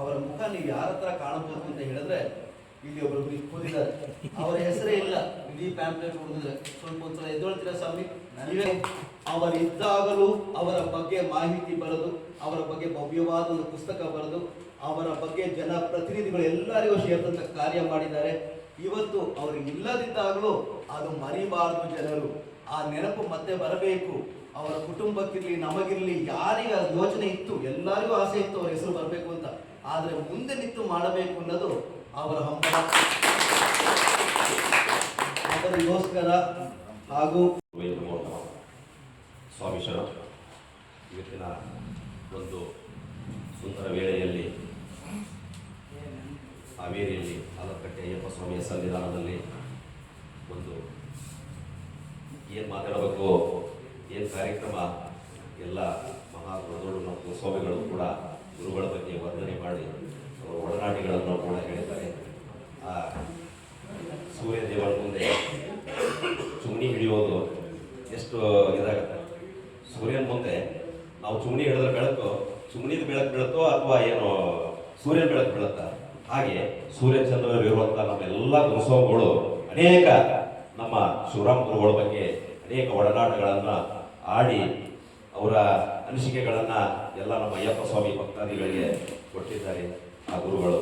ಅವರ ಮುಖ ನೀವು ಯಾರ ಹತ್ರ ಕಾಣಬಹುದು ಅಂತ ಹೇಳಿದ್ರೆ ಇಲ್ಲಿ ಒಬ್ಬರು ಕೂತಿದ್ದಾರೆ. ಅವರ ಹೆಸರೇ ಇಲ್ಲ. ಇಡೀ ಪ್ಯಾಂಪ್ಲೆಟ್ ಹುಡುಗಿದ್ರೆ ಸ್ವಲ್ಪ ಒಂದ್ಸಲ ಎದ್ದೊಳ್ತೀರಾ ಸ್ವಾಮಿ? ನೀವೇ ಅವರಿದ್ದಾಗಲೂ ಅವರ ಬಗ್ಗೆ ಮಾಹಿತಿ ಬರೆದು, ಅವರ ಬಗ್ಗೆ ಭವ್ಯವಾದ ಒಂದು ಪುಸ್ತಕ ಬರೆದು, ಅವರ ಬಗ್ಗೆ ಜನಪ್ರತಿನಿಧಿಗಳು ಎಲ್ಲರಿಗೂ ಸೇರಿದಂಥ ಕಾರ್ಯ ಮಾಡಿದ್ದಾರೆ. ಇವತ್ತು ಅವರು ಇಲ್ಲದಿದ್ದಾಗಲೂ ಅದು ಮರಿಬಾರದು ಜನರು. ಆ ನೆನಪು ಮತ್ತೆ ಬರಬೇಕು. ಅವರ ಕುಟುಂಬಕ್ಕಿರಲಿ, ನಮಗಿರಲಿ, ಯಾರಿಗೆ ಯೋಚನೆ ಇತ್ತು, ಎಲ್ಲರಿಗೂ ಆಸೆ ಇತ್ತು, ಅವರ ಹೆಸರು ಬರಬೇಕು ಅಂತ. ಆದರೆ ಮುಂದೆ ನಿಂತು ಮಾಡಬೇಕು ಅನ್ನೋದು ಅವರ ಹಂಬಲ. ಅವರಿಗೋಸ್ಕರ ಹಾಗೂ ಸ್ವಾಮಿ ಶರಣ ಇವತ್ತಿನ ಒಂದು ಸುಂದರ ವೇಳೆಯಲ್ಲಿ ಹಾವೇರಿಯಲ್ಲಿ ಆಲಕಟ್ಟೆ ಅಯ್ಯಪ್ಪ ಸ್ವಾಮಿಯ ಸನ್ನಿಧಾನದಲ್ಲಿ ಒಂದು ಏನು ಮಾತಾಡಬೇಕು, ಏನು ಕಾರ್ಯಕ್ರಮ, ಎಲ್ಲ ಮಹಾ ದೊಡ್ಡ ನಮ್ಮ ಸ್ವಾಮಿಗಳು ಕೂಡ ಗುರುಗಳ ಬಗ್ಗೆ ವರ್ಣನೆ ಮಾಡಿ ಅವರ ಒಡನಾಟಿಗಳನ್ನು ಕೂಡ ಹೇಳಿದ್ದಾರೆ. ಆ ಸೂರ್ಯ ದೇವರ ಮುಂದೆ ಚುಮ್ಮಿ ಹಿಡಿಯೋದು ಎಷ್ಟು ಇದಾಗತ್ತೆ? ಸೂರ್ಯನ ಮುಂದೆ, ನಾವು ಚುಮಣಿ ಹಿಡಿದ್ರೆ ಬೆಳಕು ಚುಮಣಿದ ಬೆಳಕು ಬೀಳುತ್ತೋ ಅಥವಾ ಏನು ಸೂರ್ಯನ ಬೆಳಕು ಬೀಳುತ್ತಾ? ಹಾಗೆ ಸೂರ್ಯ ಚಂದ್ರರು ಇರುವಂತಹ ನಮ್ಮೆಲ್ಲ ಗುರುಸ್ವಾಮಿಗಳು ಅನೇಕ ನಮ್ಮ ಶಿವರಾಮ್ ಗುರುಗಳ ಬಗ್ಗೆ ಅನೇಕ ಒಡನಾಟಗಳನ್ನು ಆಡಿ ಅವರ ಅನಿಸಿಕೆಗಳನ್ನು ಎಲ್ಲ ನಮ್ಮ ಅಯ್ಯಪ್ಪ ಸ್ವಾಮಿ ಭಕ್ತಾದಿಗಳಿಗೆ ಕೊಟ್ಟಿದ್ದಾರೆ ಆ ಗುರುಗಳು.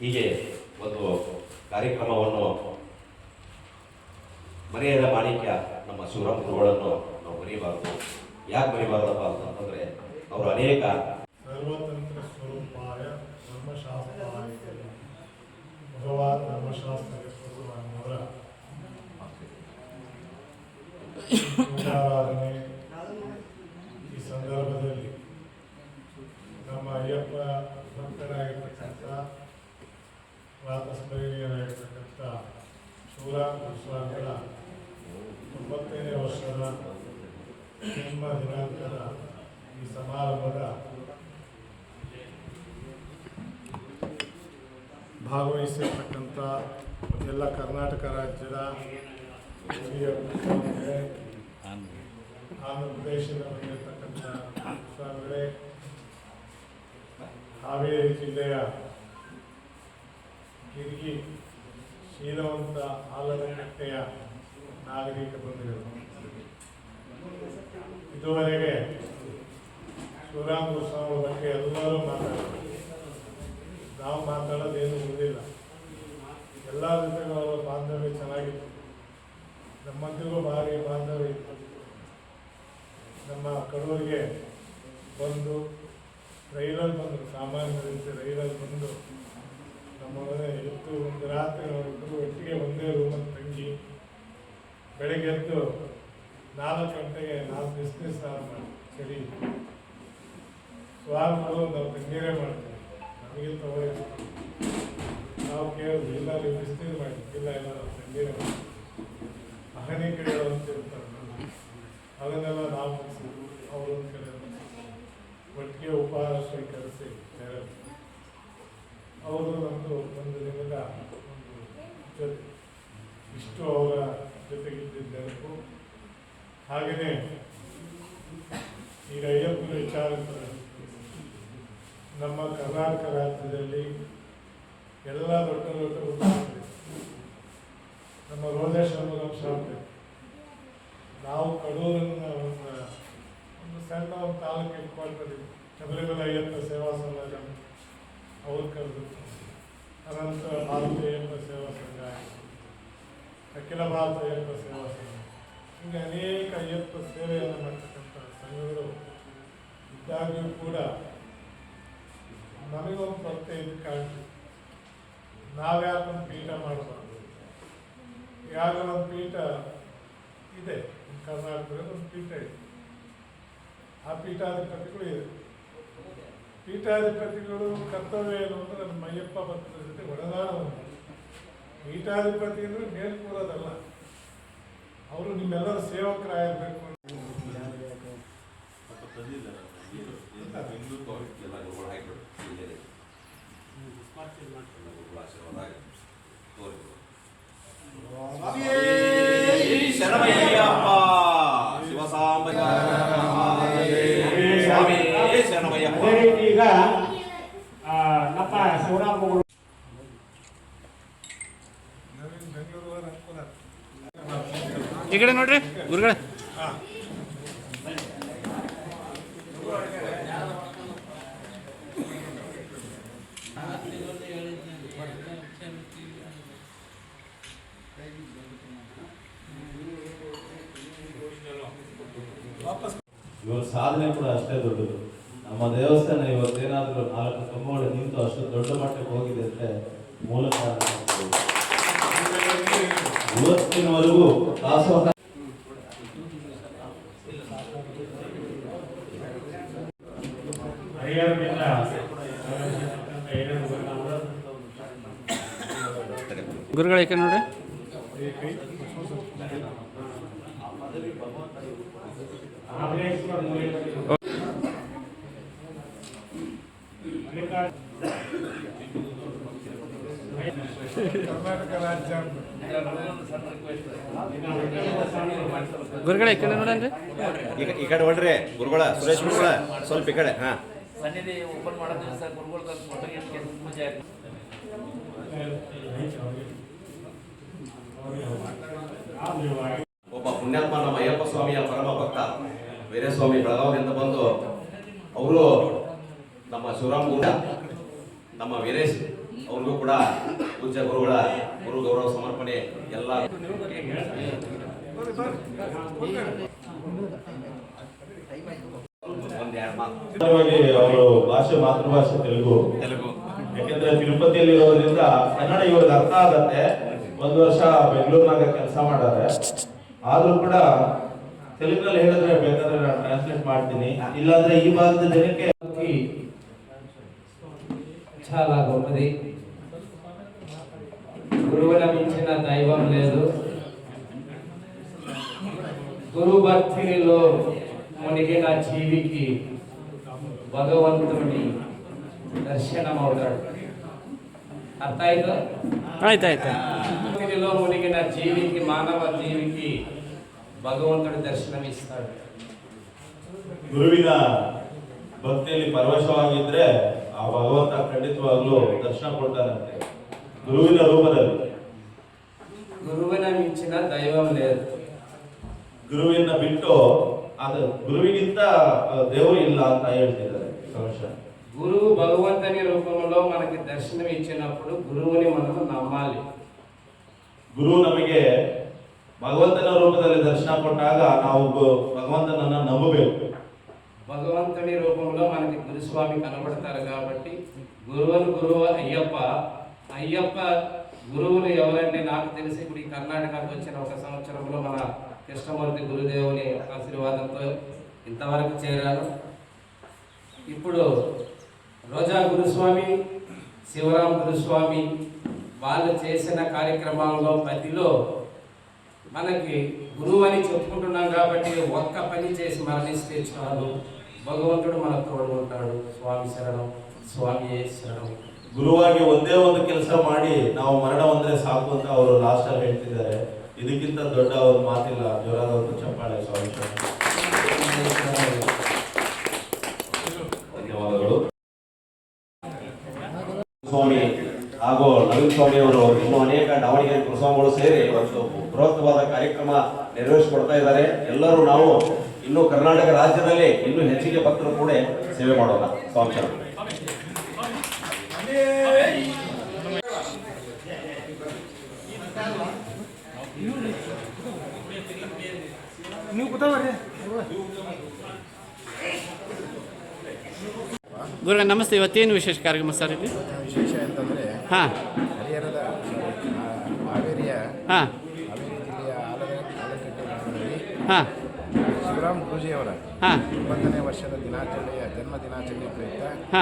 ಹೀಗೆ ಒಂದು ಕಾರ್ಯಕ್ರಮವನ್ನು ಮರೆಯದ ಮಾಣಿಕ್ಯ ನಮ್ಮ ಶಿವರಾಮ್ ಗುರುಗಳನ್ನು ನಾವು ಮರೆಯಬಾರದು ಯಾಕೆ ಮರೆಯಬಾರದಪ್ಪ ಅಂತಂದ್ರೆ ಅವರು ಅನೇಕ ಸರ್ವತಂತ್ರ ಸ್ವರೂಪಾಯ ಧರ್ಮಶಾಸ್ತ್ರಾಯ ಭಗವಾನ್ ಧರ್ಮಶಾಸ್ತ್ರಕ್ಕೆ ಸ್ವರೂಪವರ ಪೂಜಾರಾಧನೆ ಈ ಸಂದರ್ಭದಲ್ಲಿ ನಮ್ಮ ಅಯ್ಯಪ್ಪ ಭಕ್ತರಾಗಿರ್ತಕ್ಕಂಥ ಪ್ರಾತಸ್ಮರಣೀಯರಾಗಿರ್ತಕ್ಕಂಥ ಶಿವರಾಮ್ ಸ್ವಾಮಿಗಳ ತೊಂಬತ್ತನೇ ವರ್ಷದ ಜನ್ಮ ದಿನಾಂಕದ ಈ ಸಮಾರಂಭದ ಭಾಗವಹಿಸಿರ್ತಕ್ಕಂಥ ಎಲ್ಲ ಕರ್ನಾಟಕ ರಾಜ್ಯದ ಆಂಧ್ರ ಪ್ರದೇಶದ ಬಂದಿರತಕ್ಕಂಥ ಸ್ವಾಮಿಗಳೇ, ಹಾವೇರಿ ಜಿಲ್ಲೆಯ ಕಿರಿಗಿ ಶೀಲವಂತ ಆಲದಕಟ್ಟೆಯ ನಾಗರಿಕ ಬಂಧುಗಳು. ಇದುವರೆಗೆ ಶಿವರಾಮ್ ಗೋಸ್ವಾಮಿ ಬಗ್ಗೆ ಎಲ್ಲರೂ ಮಾತಾಡಿದ್ರು. ನಾವು ಮಾತಾಡೋದೇನು ಉಳಿದಿಲ್ಲ. ಎಲ್ಲ ಜೊತೆಗೂ ಅವರ ಬಾಂಧವ್ಯ ಚೆನ್ನಾಗಿತ್ತು ನಮ್ಮಂತಿಗೂ ಭಾರಿ ಬಾಂಧವ್ಯ ಇತ್ತು. ನಮ್ಮ ಕಡೂರಿಗೆ ಬಂದು ರೈಲಲ್ಲಿ ಬಂದರು, ಸಾಮಾನ್ಯ ರೀತಿ ರೈಲಲ್ಲಿ ಬಂದು. ನಮ್ಮ ಮನೆ ಎದ್ದು ಒಂದು ರಾತ್ರಿ ಅವರು ಒಟ್ಟಿಗೆ ಒಂದೇ ರೂಮಲ್ಲಿ ತಂಗಿ ಬೆಳಗ್ಗೆ ಎದ್ದು ನಾಲ್ಕು ಗಂಟೆಗೆ ನಾಲ್ಕು ಬಿಸ್ನೆಸ್ ಚಳಿ ಸ್ವಾಮಿಗಳು ನಾವು ತಂಗೇರೆ ಮಾಡ್ತೀವಿ ನಮಗೆ ತಗೊಳ್ಳಿ ನಾವು ಕೇಳಿದ್ವಿ, ಇಲ್ಲ, ನೀವು ಬಿಸ್ನೀರು ಮಾಡಿ, ಇಲ್ಲ ಇಲ್ಲ, ನಾವು ತಂಗೇರೆ ಮಾಡಿ ಅಹನಿಕೆಗಳು ಅಂತ ಇರ್ತಾರೆ ಅದನ್ನೆಲ್ಲ ನಾವು ಮುಗಿಸಿದ್ವಿ ಅವರೊಂದು ಕಡೆ ಒಟ್ಟಿಗೆ ಉಪಹಾರ ಸ್ವೀಕರಿಸಿ ಅವರು ನಮ್ಮದು ಒಂದು ದಿನದ ಒಂದು ಜೊತೆ. ಇಷ್ಟು ಅವರ ಜೊತೆಗಿದ್ದ ನೆನಪು ಹಾಗೆಯೇ ಈಗ ಅಯ್ಯಪ್ಪನ ವಿಚಾರ ನಮ್ಮ ಕರ್ನಾಟಕ ರಾಜ್ಯದಲ್ಲಿ ಎಲ್ಲ ದೊಡ್ಡ ದೊಡ್ಡ ಉದ್ಯಮಗಳು. ನಮ್ಮ ರೋಜೇಶ್ವರ ಸ್ವಾಮಿ ನಾವು ಕಡೂರನ್ನ ಒಂದು ಒಂದು ಸಣ್ಣ ಒಂದು ತಾಲೂಕು ಇಟ್ಕೊಳ್ತೀವಿ ಶಬರಿಮಲೆ ಅಯ್ಯಪ್ಪ ಸೇವಾ ಸಮಾಜ ಅವ್ರು ಕರೆದು ಅನಂತರ ಭಾರತೀಯ ಅಯ್ಯಪ್ಪ ಸೇವಾ ಸಂಘ ಅಖಿಲ ಭಾರತ ಅಯ್ಯಪ್ಪ ಸೇವಾ ಸಂಘ. ಹೀಗೆ ಅನೇಕ ಅಯ್ಯಪ್ಪ ಸೇವೆಯನ್ನು ಮಾಡ್ತಕ್ಕಂಥ ಸಂಘಗಳು ಇದ್ದಾಗಲೂ ಕೂಡ ನಮಗೊಂದು ಪ್ರತ್ಯೇಕ ಇದು ಕಾಳಜಿ ನಾವ್ಯಾಕೊಂದು ಪೀಠ ಮಾಡಬಾರ್ದು ಯಾರು ಒಂದು ಪೀಠ ಇದೆ. ಕರ್ನಾಟಕದಲ್ಲಿ ಒಂದು ಪೀಠ ಇದೆ. ಆ ಪೀಠಾಧಿಪತಿಗಳು ಇದೆ. ಪೀಠಾಧಿಪತಿಗಳು ಕರ್ತವ್ಯ ಏನು ಅಂದರೆ ನಮ್ಮ ಅಯ್ಯಪ್ಪ ಭಕ್ತರ ಜೊತೆ ಒಡನಾಡ ಉಂಟು. ಪೀಠಾಧಿಪತಿ ಅಂದರೆ ಮೇಲ್ಕೂರೋದಲ್ಲ. ಅವರು ನಿಮ್ಮೆಲ್ಲರ ಸೇವಕರಾಗಿರ್ಬೇಕು ಅಂತ ಎಲ್ಲ ಗುರುಗಳು ಹಾಕಿಬಿಡು ಇಲ್ಲೇ ಎಲ್ಲ ಗುರುಗಳ ಶರಮಯ್ಯ ಆಗಲಿ. ತೋರಿಬಿಡು. ಶರಣಮಯ್ಯಪ್ಪ ಶಿವಸಾಂಬ ಸ್ವಾಮಿ ಶರಣಮಯ್ಯಪ್ಪ ಅದೇ ಈಗ ಆ, ನಮ್ಮ ಶಿವರಾಮ ನವೀನ್ ಬೆಂಗಳೂರು ಅನುಕೂಲ ಈ ಕಡೆ ನೋಡ್ರಿ, ಗುರುಗಳೇ ಇವರ ಸಾಧನೆ ಕೂಡ ಅಷ್ಟೇ ದೊಡ್ಡದು ನಮ್ಮ ದೇವಸ್ಥಾನ ಇವತ್ತೇನಾದರೂ ನಾಲ್ಕು ಕಂಬಗಳು ನಿಂತು ಅಷ್ಟು ದೊಡ್ಡ ಮಟ್ಟಕ್ಕೆ ಹೋಗಿದೆ ಅಂದ್ರೆ ಮೂಲ ಕಾರಣ ಅದು. ಇವತ್ತಿನವರೆಗೂ ದಾಸೋಹ ಗುರುಗಳ ಕಡೆ ನೋಡ್ರಿ ಈ ಕೈ ಮಹಾಬಲೇಶ್ವರ ಮೂಲೆಯಲ್ಲಿ ಮಲ್ಲಿಕಾರ್ಜುನ ಕರ್ನಾಟಕ ರಾಜ್ಯ ಗುರುಗಳು ಈ ಕಡೆ ನೋಡನ್ರಿ ಈಗ ಈ ಕಡೆ ಹೊಡ್ರಿ ಗುರುಗಳ ಸುರೇಶ್ ಗುರುಗಳ ಸ್ವಲ್ಪ ಈ ಕಡೆ ಹಾ. ಸನ್ನಿಧಿ ಓಪನ್ ಮಾಡೋ ದಿವಸ ಗುರುಗಳ ಪೂಜೆ ಒಬ್ಬ ಪುಣ್ಯಾತ್ಮ ನಮ್ಮ ಅಯ್ಯಪ್ಪ ಸ್ವಾಮಿಯ ಪರಮ ಭಕ್ತ ವೀರಸ್ವಾಮಿ ಬೆಳಗಾವಿಯಿಂದ ಬಂದು ಅವರು ನಮ್ಮ ಶಿವರಾಮ್ ನಮ್ಮ ವೀರೇಶ್ ಅವ್ರಿಗೂ ಕೂಡ ಪೂಜ್ಯ ಗುರುಗಳ ಗುರು ಗೌರವ ಸಮರ್ಪಣೆ ಎಲ್ಲ. ಅವರು ಭಾಷೆ ಮಾತೃಭಾಷೆ ತೆಲುಗು. ತೆಲುಗು. ಯಾಕೆಂದ್ರೆ ತಿರುಪತಿಯಲ್ಲಿ ಇರೋದ್ರಿಂದ ಕನ್ನಡ ಇವ್ರಿಗೆ ಅರ್ಥ ಆಗತ್ತೆ. ಒಂದು ವರ್ಷ ಬೆಂಗಳೂರಿನಾಗ ಕೆಲಸ ಮಾಡಾರೆ ಆದ್ರೂ ಕೂಡ ತೆಲುಗಿನಲ್ಲಿ ಹೇಳಿದ್ರೆ ಬೇಕಾದ್ರೆ ನಾನು ಟ್ರಾನ್ಸ್ಲೇಟ್ ಮಾಡ್ತೀನಿ. ಇಲ್ಲಾಂದ್ರೆ ಈ ಭಾಗದ ಜನಕ್ಕೆ చాలా గొప్పది గురువుల మించిన దైవం లేదు. గురు భక్తిలో మునిగిన జీవికి భగవంతుని దర్శనం అవుతాడు అర్థమైందో. మునిగిన జీవికి మానవ జీవికి భగవంతుడి దర్శనం ಇಸ್ತಾಳೆ భక్తిని ಭಕ್ತಿಯಲ್ಲಿ ಪರವಶವಾಗಿದ್ರೆ ಭಗವಂತ ಖಂಡಿತವಾಗ್ಲೂ ದರ್ಶನ ಕೊಡ್ತಾರಂತೆ ಗುರುವಿನ ರೂಪದಲ್ಲಿ గురువుల మించిన దైవం లేదు ಗುರುವಿನ ಬಿಟ್ಟು ಅದು ಗುರುವಿಗಿಂತ ಆ, ದೇವರು ಇಲ್ಲ ಅಂತ ಹೇಳ್ತಿದ್ದಾರೆ ಸಂಶಯ గురువు భగవంతుని రూపంలో మనకి దర్శనం ఇచ్చినప్పుడు గురువుని మనము నమ్మాలి ಗುರು ನಮಗೆ ಭಗವಂತನ ರೂಪದಲ್ಲಿ ದರ್ಶನ ಕೊಟ್ಟಾಗ ನಾವು ಗು- ಭಗವಂತನನ್ನ ನಂಬಬೇಕು భగవంతుని రూపంలో మనకి గురుస్వామి కనబడతారు కాబట్టి గురువులు గురువు అయ్యప్ప అయ్యప్ప గురువులు ఎవరంటే నాకు తెలిసి ఇప్పుడు ఈ కర్ణాటకకు వచ్చిన ఒక సంవత్సరంలో మన కృష్ణమూర్తి గురుదేవుని ఆశీర్వాదంతో ఇంతవరకు చేరాను. ఇప్పుడు రోజా గురుస్వామి శివరాం గురుస్వామి వాళ్ళు చేసిన కార్యక్రమంలో ప్రతిలో మనకి గురువు అని చెప్పుకుంటున్నాం కాబట్టి ఒక్క పని చేసి మరణిస్తే చాలు. భగవంతుడు మన తోడు ఉంటాడు స్వామి శరణం స్వామి శరణం ಗುರುವಾಗಿ ಒಂದೇ ಒಂದು ಕೆಲಸ ಮಾಡಿ ನಾವು ಮರಣ ಹೊಂದ್ರೆ ಸಾಕು ಅಂತ ಅವರು ಲಾಸ್ಟ್ ಅಲ್ಲಿ ಹೇಳ್ತಿದ್ದಾರೆ ಇದಕ್ಕಿಂತ ದೊಡ್ಡ ಒಂದು ಮಾತಿಲ್ಲ ಜೋರಾದ ಒಂದು ಚಪ್ಪಾಳೆ ಸ್ವಾಮಿ ಧನ್ಯವಾದಗಳು ಸ್ವಾಮಿ ಹಾಗೂ ನವೀನ್ ಸ್ವಾಮಿ ಅವರು ಇನ್ನೂ ಅನೇಕ ದಾವಣಗೆರೆ ಗುರುಸ್ವಾಮಿಗಳು ಸೇರಿ ಒಂದು ಬೃಹತ್ವಾದ ಕಾರ್ಯಕ್ರಮ ನೆರವೇರಿಸಿಕೊಡ್ತಾ ಇದ್ದಾರೆ ಎಲ್ಲರೂ ನಾವು ಇನ್ನು ಕರ್ನಾಟಕ ರಾಜ್ಯದಲ್ಲಿ ಇನ್ನೂ ಹೆಚ್ಚಿಗೆ ಭಕ್ತರು ಕೂಡ ಸೇವೆ ಮಾಡೋಣ. ಸ್ವಾಮಿ ಗುರು ಗುರುಗಳ ನಮಸ್ತೆ. ಇವತ್ತೇನು ವಿಶೇಷ ಕಾರ್ಯಕ್ರಮ ಸರ್ ಇಲ್ಲಿ? ವಿಶೇಷ ಅಂತಂದರೆ ಹಾಂ. ಹರಿಹರದ ಹಾವೇರಿಯ ಹಾಂ. ಹಾವೇರಿ ಜಿಲ್ಲೆಯ ಆಲದ ಆಲಕಟ್ಟೆ ಗ್ರಾಮದಲ್ಲಿ ಹಾಂ. ಶಿವರಾಮ್ ಗುರುಜಿಯವರ ಇವತ್ತನೇ ಒಂಬತ್ತನೇ ವರ್ಷದ ದಿನಾಚರಣೆಯ ಜನ್ಮ ದಿನಾಚರಣೆ ಪ್ರಯುಕ್ತ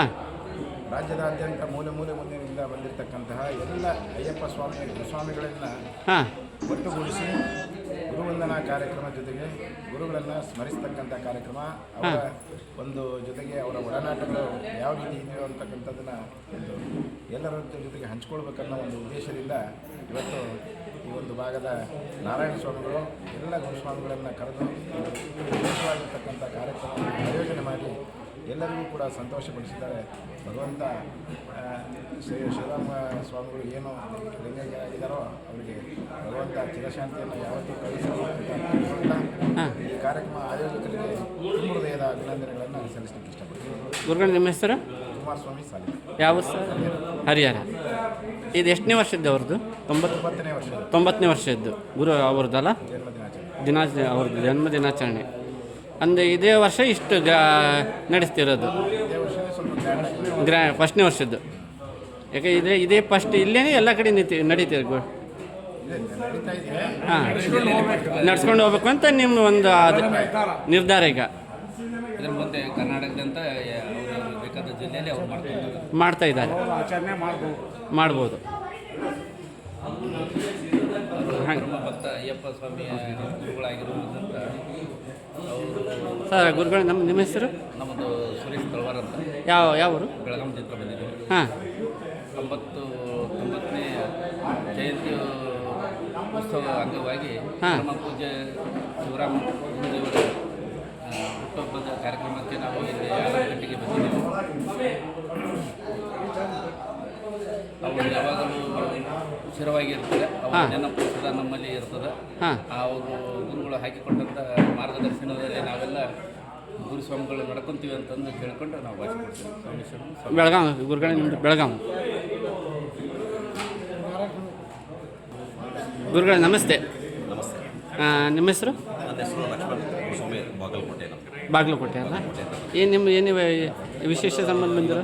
ರಾಜ್ಯದಾದ್ಯಂತ ಮೂಲೆ ಮೂಲೆ ಮುಂದಿನಿಂದ ಬಂದಿರತಕ್ಕಂತಹ ಎಲ್ಲ ಅಯ್ಯಪ್ಪ ಸ್ವಾಮಿ ಗುರುಸ್ವಾಮಿಗಳನ್ನ ಒಟ್ಟುಗೂಡಿಸಿ ಗುರುವಂದನಾ ಕಾರ್ಯಕ್ರಮ ಜೊತೆಗೆ ಗುರುಗಳನ್ನು ಸ್ಮರಿಸ್ತಕ್ಕಂಥ ಕಾರ್ಯಕ್ರಮ ಅವರ ಒಂದು ಜೊತೆಗೆ ಅವರ ಒಡನಾಟಗಳು ಯಾವ ರೀತಿ ಇದೆಯೋ ಅಂತಕ್ಕಂಥದ್ದನ್ನು ಒಂದು ಎಲ್ಲರ ಜೊತೆಗೆ ಹಂಚ್ಕೊಳ್ಬೇಕನ್ನೋ ಒಂದು ಉದ್ದೇಶದಿಂದ ಇವತ್ತು ಒಂದು ಭಾಗದ ನಾರಾಯಣ ಸ್ವಾಮಿಗಳು ಎಲ್ಲ ಗುರುಸ್ವಾಮಿಗಳನ್ನು ಕರೆದು ವಿಶೇಷವಾಗಿರ್ತಕ್ಕಂಥ ಕಾರ್ಯಕ್ರಮವನ್ನು ಆಯೋಜನೆ ಮಾಡಿ ಎಲ್ಲರಿಗೂ ಕೂಡ ಸಂತೋಷಪಡಿಸಿದ್ದಾರೆ. ಭಗವಂತ ಶ್ರೀ ಶಿವರಾಮ ಸ್ವಾಮಿಗಳು ಏನು ಲಿಂಗೈಕ್ಯರಾಗಿದ್ದಾರೋ ಅವರಿಗೆ ಭಗವಂತ ಚಿರಶಾಂತಿಯನ್ನು ಯಾವತ್ತೂ ಕಳಿಸಲಿ ಈ ಕಾರ್ಯಕ್ರಮ ಆಯೋಜಕರಿಗೆ ಹೃದಯದ ಅಭಿನಂದನೆಗಳನ್ನು ಸಲ್ಲಿಸಲಿಕ್ಕೆ ಇಷ್ಟಪಡ್ತೀನಿ. ಗುರುಗಳ ನಿಮ್ಮ ಹೆಸರು? ಕುಮಾರಸ್ವಾಮಿ ಸಾಲಿ. ಯಾವ ಹರಿಹರ. ಇದು ಎಷ್ಟನೇ ವರ್ಷದ್ದು ಅವ್ರದ್ದು? ತೊಂಬತ್ತು ತೊಂಬತ್ತನೇ ವರ್ಷದ್ದು. ಗುರು ಅವ್ರದ್ದಲ್ಲ ದಿನಾಚರಣೆ ಅವ್ರದ್ದು ಜನ್ಮ ದಿನಾಚರಣೆ. ಅಂದರೆ ಇದೇ ವರ್ಷ ಇಷ್ಟು ಗ್ರಾ ನಡೆಸ್ತಿರೋದು. ಗ್ರಾ ಫಸ್ಟ್ನೇ ವರ್ಷದ್ದು. ಯಾಕೆ ಇದೇ ಇದೇ ಫಸ್ಟ್ ಇಲ್ಲೇ ಎಲ್ಲ ಕಡೆ ನಿಂತಿ ನಡೀತಿದೆ ಗು ಹಾಂ. ನಡ್ಸ್ಕೊಂಡು ಹೋಗ್ಬೇಕು ಅಂತ ನಿಮ್ಮ ಒಂದು ಅದು ನಿರ್ಧಾರ ಈಗ. ಇದ್ರ ಮುಂದೆ ಕರ್ನಾಟಕದಂತ ಜಿಲ್ಲೆಯಲ್ಲಿ ಅವ್ರು ಮಾಡ್ತಾರೆ ಮಾಡ್ತಾ ಇದ್ದಾರೆ. ಆಚರಣೆ ಮಾಡ್ಬೋದು. ಮಾಡ್ಬೋದು. ಭಕ್ತ ಅಯ್ಯಪ್ಪ ಸ್ವಾಮಿಯ ಗುರುಗಳಾಗಿರುವುದರಿಂದ ಅವರು ಸರ್ ಗುರುಗಳು ನಮ್ಮ ನಿಮ್ಮ ಹೆಸರು? ನಮ್ಮದು ಸುರೇಶ್ ತಳವಾರ್ ಅಂತ. ಯಾವ ಯಾವ ಊರು? ಬೆಳಗಾಂ ಚಿತ್ರ ಬಂದಿದ್ದೀವಿ. ಹಾಂ. ತೊಂಬತ್ತು ತೊಂಬತ್ತನೇ ಜಯಂತಿ ಉತ್ಸವ ಅಂಗವಾಗಿ ಹಾಂ. ಪೂಜೆ ಶಿವರಾಮ ಗುರುದೇವರ ಹುಟ್ಟುಹಬ್ಬದ ಕಾರ್ಯಕ್ರಮಕ್ಕೆ ನಾವು ಇಲ್ಲಿ ಗಂಟೆಗೆ ಬಂದಿದ್ದೇವೆ. ಅವರು ಯಾವಾಗಲೂ ಸ್ಥಿರವಾಗಿ ಇರ್ತದೆ ಅವರ ಹಾ. ನೆನಪು ಸದಾ ನಮ್ಮಲ್ಲಿ ಇರ್ತದೆ. ಹಾಂ. ಅವರು ಗುರುಗಳು ಹಾಕಿಕೊಟ್ಟಂಥ ಮಾರ್ಗದರ್ಶನದಲ್ಲಿ ನಾವೆಲ್ಲ ಗುರುಸ್ವಾಮಿಗಳು ನಡ್ಕೊಂತೀವಿ ಅಂತಂದು ಕೇಳ್ಕೊಂಡು ನಾವು ಭಾಷೆ ಬೆಳಗಾವಿ ಗುರುಗಳೇ ನಿಮ್ಮದು ಬೆಳಗಾಂ. ಗುರುಗಳೇ ನಮಸ್ತೆ. ನಮಸ್ತೆ. ನಿಮ್ಮ ಹೆಸರು? ನನ್ನ ಹೆಸರು ಲಕ್ಷ್ಮಣ್. ಬಾಗಲಕೋಟೆ ಕೊಟ್ಟೆ ಅಲ್ಲ? ಏನು ನಿಮ್ಮ ಏನು ವಿಶೇಷ ಸಂಬಂಧ ಬಂದಿರೋ?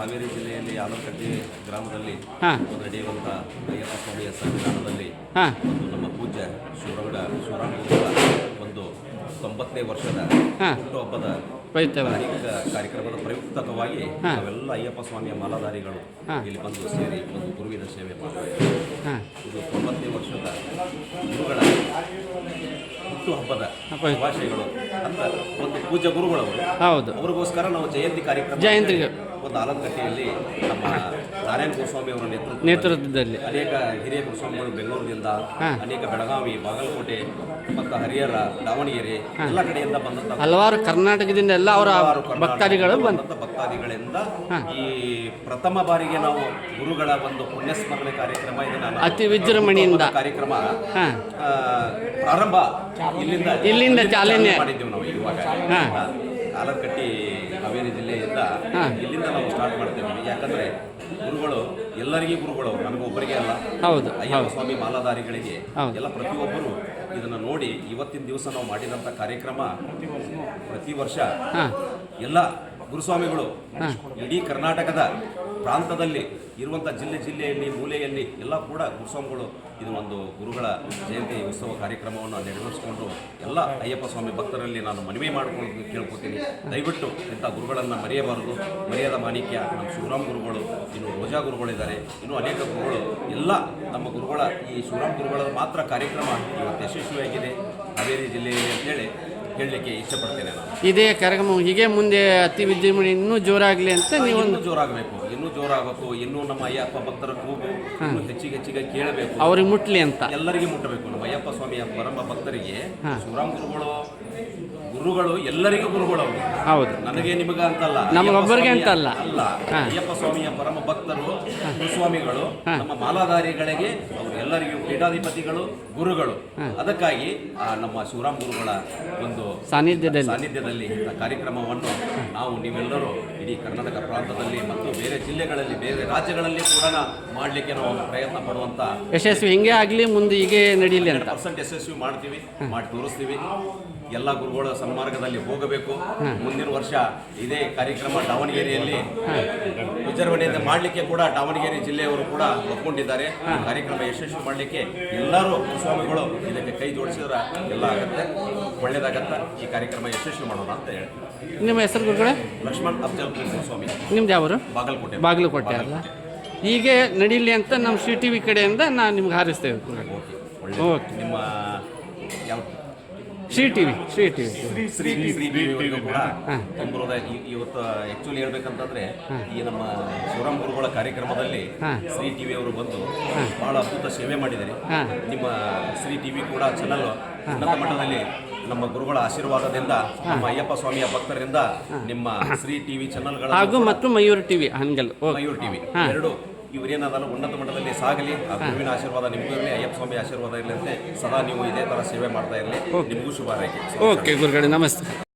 ಹಾವೇರಿ ಜಿಲ್ಲೆಯಲ್ಲಿ ಆಲೂಕಟ್ಟಿ ಗ್ರಾಮದಲ್ಲಿ ಹಾಂ. ಒಂದು ನಡೆಯುವಂಥ ಅಯ್ಯಪ್ಪ ಸ್ವಾಮಿಯ ಸನ್ನಿಧಾನದಲ್ಲಿ ಹಾಂ. ಒಂದು ನಮ್ಮ ಪೂಜ್ಯ ಶಿವರಂಗ ಶಿವರಾಮ ಒಂದು ತೊಂಬತ್ತನೇ ವರ್ಷದ ಹಾಂ. ಹುಟ್ಟುಹಬ್ಬದ ಕಾರ್ಯಕ್ರಮದ ಪ್ರಯುಕ್ತವಾಗಿ ಹಾಂ. ನಾವೆಲ್ಲ ಅಯ್ಯಪ್ಪ ಸ್ವಾಮಿಯ ಮಾಲಾಧಾರಿಗಳು ಹಾಂ. ಇಲ್ಲಿ ಬಂದು ಸೇರಿ ಒಂದು ಗುರುವಿನ ಸೇವೆ ಮಾಡ್ತಾರೆ ಇದು ತೊಂಬತ್ತನೇ ವರ್ಷದ ಗುರುಗಳ ಹುಟ್ಟುಹಬ್ಬದ ಹಬ್ಬದ ಭಾಷೆಗಳು ಅಂತ ಒಂದು ಪೂಜ್ಯ ಗುರುಗಳವರು ಹೌದು ಅವರಿಗೋಸ್ಕರ ನಾವು ಜಯಂತಿ ಕಾರ್ಯಕ್ರಮ ಜಯಂತಿಗೆ. ಒಂದು ಆಲಂಕಟ್ಟೆಯಲ್ಲಿ ನಮ್ಮ ನಾರಾಯಣ ಗೋಸ್ವಾಮಿ ಅವರ ನೇತೃತ್ವ ನೇತೃತ್ವದಲ್ಲಿ ಅನೇಕ ಹಿರಿಯ ಗೋಸ್ವಾಮಿಗಳು ಬೆಂಗಳೂರಿನಿಂದ. ಅನೇಕ ಬೆಳಗಾವಿ ಬಾಗಲಕೋಟೆ ಮತ್ತು ಹರಿಹರ ದಾವಣಗೆರೆ ಎಲ್ಲ ಕಡೆಯಿಂದ ಬಂದಂತ ಹಲವಾರು ಕರ್ನಾಟಕದಿಂದ ಎಲ್ಲ ಅವರ ಭಕ್ತಾದಿಗಳು ಬಂದಂಥ ಭಕ್ತಾದಿಗಳಿಂದ. ಈ ಪ್ರಥಮ ಬಾರಿಗೆ ನಾವು ಗುರುಗಳ ಒಂದು ಪುಣ್ಯಸ್ಮರಣೆ ಕಾರ್ಯಕ್ರಮ ಇದನ್ನ ಅತಿ ವಿಜೃಂಭಣೆಯಿಂದ. ಕಾರ್ಯಕ್ರಮ ಪ್ರಾರಂಭ ಇಲ್ಲಿಂದ ಇಲ್ಲಿಂದ ಚಾಲನೆ. ಮಾಡಿದ್ದೇವೆ ನಾವು ಇವಾಗ ಹಾ. ಹಾ. ಇಲ್ಲಿಂದ ನಾವು ಸ್ಟಾರ್ಟ್ ಮಾಡ್ತೇವೆ ಯಾಕಂದ್ರೆ ಗುರುಗಳು ಎಲ್ಲರಿಗೂ ಗುರುಗಳು ನನಗೊಬ್ಬರಿಗೆ ಅಲ್ಲ ಹೌದು ಅಯ್ಯಪ್ಪ ಸ್ವಾಮಿ ಮಾಲಾಧಾರಿಗಳಿಗೆ. ಎಲ್ಲ ಪ್ರತಿಯೊಬ್ಬರು ಇದನ್ನ ನೋಡಿ ಇವತ್ತಿನ ದಿವಸ ನಾವು ಮಾಡಿದಂತ ಕಾರ್ಯಕ್ರಮ ಪ್ರತಿ ವರ್ಷ ಹಾಂ ಎಲ್ಲ ಗುರುಸ್ವಾಮಿಗಳು. ಇಡೀ ಕರ್ನಾಟಕದ ಪ್ರಾಂತದಲ್ಲಿ ಇರುವಂಥ ಜಿಲ್ಲೆ ಜಿಲ್ಲೆಯಲ್ಲಿ ಮೂಲೆಯಲ್ಲಿ ಎಲ್ಲ ಕೂಡ ಗುರುಸ್ವಾಮಿಗಳು ಇದು ಒಂದು ಗುರುಗಳ ಜಯಂತಿ ಉತ್ಸವ ಕಾರ್ಯಕ್ರಮವನ್ನು ನೆರವೇರಿಸಿಕೊಂಡು ಎಲ್ಲ ಅಯ್ಯಪ್ಪ ಸ್ವಾಮಿ ಭಕ್ತರಲ್ಲಿ ನಾನು ಮನವಿ ಮಾಡಿಕೊಂಡು ಕೇಳ್ಕೊತೀನಿ. ದಯವಿಟ್ಟು ಇಂಥ ಗುರುಗಳನ್ನು ಮರೆಯಬಾರದು. ಮರೆಯದ ಮಾಣಿಕ್ಯ ನಮ್ಮ ಶಿವರಾಮ್ ಗುರುಗಳು ಇನ್ನು ರೋಜಾ ಗುರುಗಳಿದ್ದಾರೆ. ಇನ್ನೂ ಅನೇಕ ಗುರುಗಳು ಎಲ್ಲ ನಮ್ಮ ಗುರುಗಳ ಈ ಶಿವರಾಮ್ ಗುರುಗಳ ಮಾತ್ರ ಕಾರ್ಯಕ್ರಮ ಇವತ್ತು ಯಶಸ್ವಿಯಾಗಿದೆ. ಹಾವೇರಿ ಜಿಲ್ಲೆಯಲ್ಲಿ ಅಂತೇಳಿ ಹೇಳಲಿಕ್ಕೆ ಇಷ್ಟಪಡ್ತೇನೆ ನಾನು. ಇದೇ ಕಾರ್ಯಕ್ರಮ ಹೀಗೆ ಮುಂದೆ ಅತಿ ವಿಜೃಂಭಣೆ ಇನ್ನೂ ಜೋರಾಗಲಿ ಅಂತ ನೀವು ಇನ್ನೂ ಜೋರಾಗಬೇಕು. ಜೋರಾಗಬೇಕು ಇನ್ನೂ ನಮ್ಮ ಅಯ್ಯಪ್ಪ ಭಕ್ತರ ಕೂಗು ಇನ್ನೂ ಹೆಚ್ಚಿಗೆ ಹೆಚ್ಚಿಗೆ ಕೇಳಬೇಕು. ಅವ್ರಿಗೆ ಮುಟ್ಲಿ ಅಂತ. ಎಲ್ಲರಿಗೆ ಮುಟ್ಟಬೇಕು. ನಮ್ಮ ಅಯ್ಯಪ್ಪ ಸ್ವಾಮಿಯ ಪರಮ ಭಕ್ತರಿಗೆ. ಶಿವರಾಮ್ ಗುರುಗಳು ಗುರುಗಳು ಎಲ್ಲರಿಗೂ ಗುರುಗಳು ಅವರು. ಹೌದು. ನನಗೆ ನಿಮಗ ಅಂತಲ್ಲ. ನಮಗೊಬ್ಬರಿಗೆ ಅಂತಲ್ಲ. ಅಲ್ಲ. ಅಯ್ಯಪ್ಪ ಸ್ವಾಮಿಯ ಪರಮ ಭಕ್ತರು ಗುರುಸ್ವಾಮಿಗಳು ನಮ್ಮ ಮಾಲಾಧಾರಿಗಳಿಗೆ ಅವರು ಎಲ್ಲರಿಗೂ ಪೀಠಾಧಿಪತಿಗಳು ಗುರುಗಳು. ಅದಕ್ಕಾಗಿ ಆ ನಮ್ಮ ಶಿವರಾಮ್ ಗುರುಗಳ ಒಂದು ಸಾನ್ನಿಧ್ಯದಲ್ಲಿ. ಸಾನ್ನಿಧ್ಯದಲ್ಲಿ ಇಂಥ ಕಾರ್ಯಕ್ರಮವನ್ನು ನಾವು ನೀವೆಲ್ಲರೂ ಇಡೀ ಕರ್ನಾಟಕ ಪ್ರಾಂತದಲ್ಲಿ ಮತ್ತು ಬೇರೆ ಜಿಲ್ಲೆಗಳಲ್ಲಿ ಬೇರೆ ರಾಜ್ಯಗಳಲ್ಲಿ ಕೂಡ ಮಾಡಲಿಕ್ಕೆ ನಾವು ಪ್ರಯತ್ನ ಪಡುವಂತ ಯಶಸ್ವಿ. ಹಿಂಗೆ ಆಗಲಿ ಮುಂದೆ ಹೀಗೆ ನಡೀಲಿ ಅಂತ. ಪರ್ಸೆಂಟ್ ಯಶಸ್ವಿ ಮಾಡ್ತೀವಿ ಮಾಡಿ ತೋರಿಸ್ತೀವಿ. ಎಲ್ಲ ಗುರುಗಳ ಸನ್ಮಾರ್ಗದಲ್ಲಿ ಹೋಗಬೇಕು. ಮುಂದಿನ ವರ್ಷ ಇದೇ ಕಾರ್ಯಕ್ರಮ ದಾವಣಗೆರೆಯಲ್ಲಿ ವಿಜೃಂಭಣೆಯಿಂದ ಮಾಡಲಿಕ್ಕೆ ಕೂಡ ದಾವಣಗೆರೆ ಜಿಲ್ಲೆಯವರು ಕೂಡ ಒಪ್ಕೊಂಡಿದ್ದಾರೆ. ಕಾರ್ಯಕ್ರಮ ಯಶಸ್ವಿ ಮಾಡಲಿಕ್ಕೆ ಎಲ್ಲರೂ ಸ್ವಾಮಿಗಳು ಇದಕ್ಕೆ ಕೈ ಜೋಡಿಸಿದ್ರೆ ಎಲ್ಲ ಆಗತ್ತೆ ಒಳ್ಳೇದಾಗತ್ತೆ. ಈ ಕಾರ್ಯಕ್ರಮ ಯಶಸ್ವಿ ಮಾಡೋಣ ಅಂತ ಹೇಳಿ. ನಿಮ್ಮ ಹೆಸರು ಗುರುಗಳೇ? ಲಕ್ಷ್ಮಣ್ ಅಫ್ಜಲ್ ಸ್ವಾಮಿ ನಿಮ್ದು ಯಾವರು? ಬಾಗಲಕೋಟೆ. ಬಾಗಲಕೋಟೆ ಅಲ್ಲ? ಹೀಗೆ ನಡೀಲಿ ಅಂತ ನಮ್ಮ ಸಿ ಟಿ ವಿ ಕಡೆಯಿಂದ ನಾನು ನಿಮ್ಗೆ ಹಾರಿಸ್ತೇವೆ. ಓಕೆ. ನಿಮ್ಮ Shri TV Shri T V. Shri Shri TV ಕೂಡ ಹಾಂ. ತುಂಬುವುದ ಇವತ್ತು ಆಕ್ಚುಲಿ ಹೇಳ್ಬೇಕಂತಂದ್ರೆ ಈ ನಮ್ಮ ಶಿವರಾಮ್ ಗುರುಗಳ ಕಾರ್ಯಕ್ರಮದಲ್ಲಿ. ಶ್ರೀ ಟಿವಿ ಅವರು ಬಂದು ಬಹಳ ಅದ್ಭುತ ಸೇವೆ ಮಾಡಿದ್ದಾರೆ. ನಿಮ್ಮ ಶ್ರೀ ಟಿವಿ ಕೂಡ ಚಾನಲ್ ಉನ್ನತ ಮಟ್ಟದಲ್ಲಿ ನಮ್ಮ ಗುರುಗಳ ಆಶೀರ್ವಾದದಿಂದ ನಮ್ಮ ಅಯ್ಯಪ್ಪ ಸ್ವಾಮಿಯ ಭಕ್ತರಿಂದ ನಿಮ್ಮ ಶ್ರೀ ಟಿವಿ ಚಾನಲ್ಗಳ ಹಾಗೂ ಮತ್ತು ಮಯೂರ್ ಟಿವಿ ಹಂಗಲ್. ಮಯೂರ್ ಟಿವಿ ಎರಡು ಇವರೇನಾದರೂ ಉನ್ನತ ಮಟ್ಟದಲ್ಲಿ ಸಾಗಲಿ ಆ ಗುರುವಿನ ಆಶೀರ್ವಾದ ನಿಮಗೂ ಇರಲಿ ಅಯ್ಯಪ್ಪ ಸ್ವಾಮಿ ಆಶೀರ್ವಾದ ಇರಲಿ ಅಂತ ಸದಾ ನೀವು ಇದೇ ತರ ಸೇವೆ ಮಾಡ್ತಾ ಇರಲಿ. ನಿಮಗೂ ಶುಭ ಹಾರೈಕೆ. ಓಕೆ ಗುರುಗಳೇ ನಮಸ್ತೆ.